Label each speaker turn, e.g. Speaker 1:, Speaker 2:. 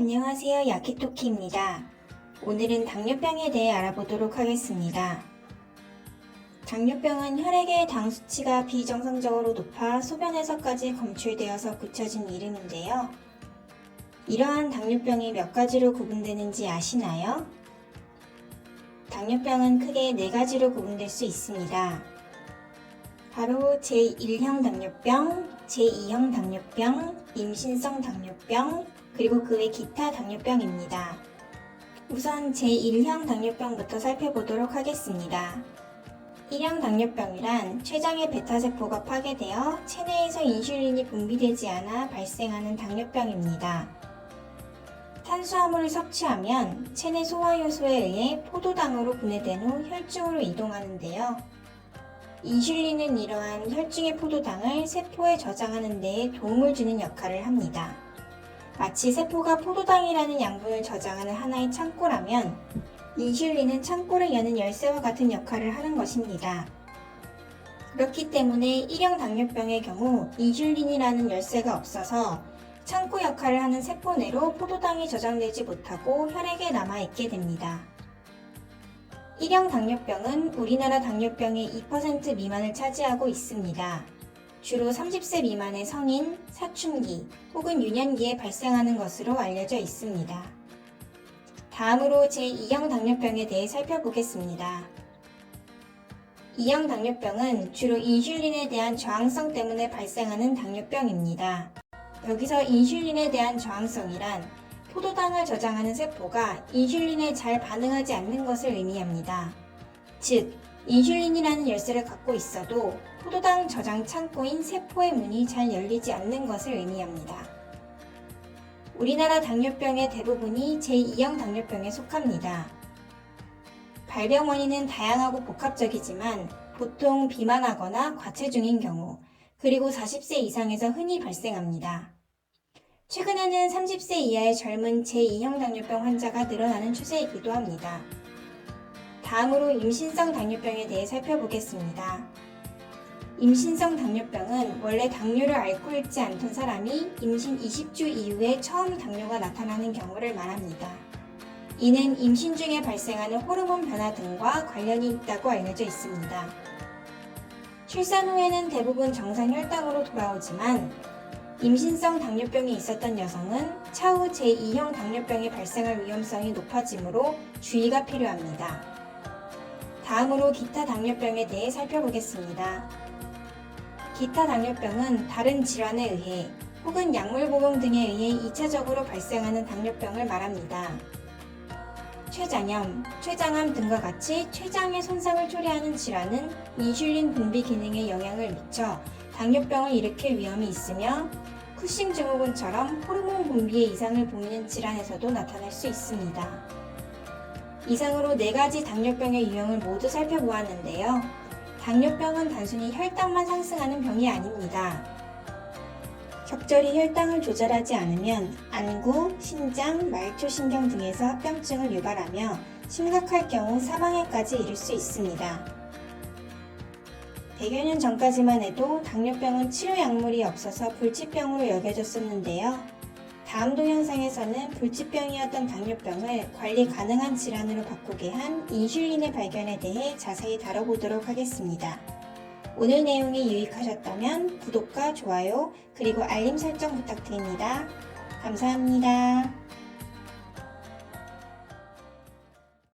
Speaker 1: 안녕하세요. 야키토키입니다. 오늘은 당뇨병에 대해 알아보도록 하겠습니다. 당뇨병은 혈액의 당 수치가 비정상적으로 높아 소변에서까지 검출되어서 붙여진 이름인데요. 이러한 당뇨병이 몇 가지로 구분되는지 아시나요? 당뇨병은 크게 네 가지로 구분될 수 있습니다. 바로 제1형 당뇨병, 제2형 당뇨병, 임신성 당뇨병, 그리고 그외 기타 당뇨병입니다. 우선 제1형 당뇨병부터 살펴보도록 하겠습니다. 1형 당뇨병이란 췌장의 베타세포가 파괴되어 체내에서 인슐린이 분비되지 않아 발생하는 당뇨병입니다. 탄수화물을 섭취하면 체내 소화효소에 의해 포도당으로 분해된 후 혈중으로 이동하는데요. 인슐린은 이러한 혈중의 포도당을 세포에 저장하는 데에 도움을 주는 역할을 합니다. 마치 세포가 포도당이라는 양분을 저장하는 하나의 창고라면 인슐린은 창고를 여는 열쇠와 같은 역할을 하는 것입니다. 그렇기 때문에 1형 당뇨병의 경우 인슐린이라는 열쇠가 없어서 창고 역할을 하는 세포 내로 포도당이 저장되지 못하고 혈액에 남아있게 됩니다. 1형 당뇨병은 우리나라 당뇨병의 2% 미만을 차지하고 있습니다. 주로 30세 미만의 성인, 사춘기 혹은 유년기에 발생하는 것으로 알려져 있습니다. 다음으로 제2형 당뇨병에 대해 살펴보겠습니다. 2형 당뇨병은 주로 인슐린에 대한 저항성 때문에 발생하는 당뇨병입니다. 여기서 인슐린에 대한 저항성이란 포도당을 저장하는 세포가 인슐린에 잘 반응하지 않는 것을 의미합니다. 즉, 인슐린이라는 열쇠를 갖고 있어도 포도당 저장 창고인 세포의 문이 잘 열리지 않는 것을 의미합니다. 우리나라 당뇨병의 대부분이 제2형 당뇨병에 속합니다. 발병 원인은 다양하고 복합적이지만 보통 비만하거나 과체중인 경우, 그리고 40세 이상에서 흔히 발생합니다. 최근에는 30세 이하의 젊은 제2형 당뇨병 환자가 늘어나는 추세이기도 합니다. 다음으로 임신성 당뇨병에 대해 살펴보겠습니다. 임신성 당뇨병은 원래 당뇨를 앓고 있지 않던 사람이 임신 20주 이후에 처음 당뇨가 나타나는 경우를 말합니다. 이는 임신 중에 발생하는 호르몬 변화 등과 관련이 있다고 알려져 있습니다. 출산 후에는 대부분 정상 혈당으로 돌아오지만 임신성 당뇨병이 있었던 여성은 차후 제2형 당뇨병이 발생할 위험성이 높아지므로 주의가 필요합니다. 다음으로 기타 당뇨병에 대해 살펴보겠습니다. 기타 당뇨병은 다른 질환에 의해 혹은 약물 복용 등에 의해 2차적으로 발생하는 당뇨병을 말합니다. 췌장염, 췌장암 등과 같이 췌장의 손상을 초래하는 질환은 인슐린 분비 기능에 영향을 미쳐 당뇨병을 일으킬 위험이 있으며 쿠싱 증후군처럼 호르몬 분비에 이상을 보이는 질환에서도 나타날 수 있습니다. 이상으로 네 가지 당뇨병의 유형을 모두 살펴보았는데요. 당뇨병은 단순히 혈당만 상승하는 병이 아닙니다. 적절히 혈당을 조절하지 않으면 안구, 신장, 말초신경 등에서 합병증을 유발하며 심각할 경우 사망에까지 이를 수 있습니다. 100여 년 전까지만 해도 당뇨병은 치료 약물이 없어서 불치병으로 여겨졌었는데요. 다음 동영상에서는 불치병이었던 당뇨병을 관리 가능한 질환으로 바꾸게 한 인슐린의 발견에 대해 자세히 다뤄보도록 하겠습니다. 오늘 내용이 유익하셨다면 구독과 좋아요 그리고 알림 설정 부탁드립니다. 감사합니다.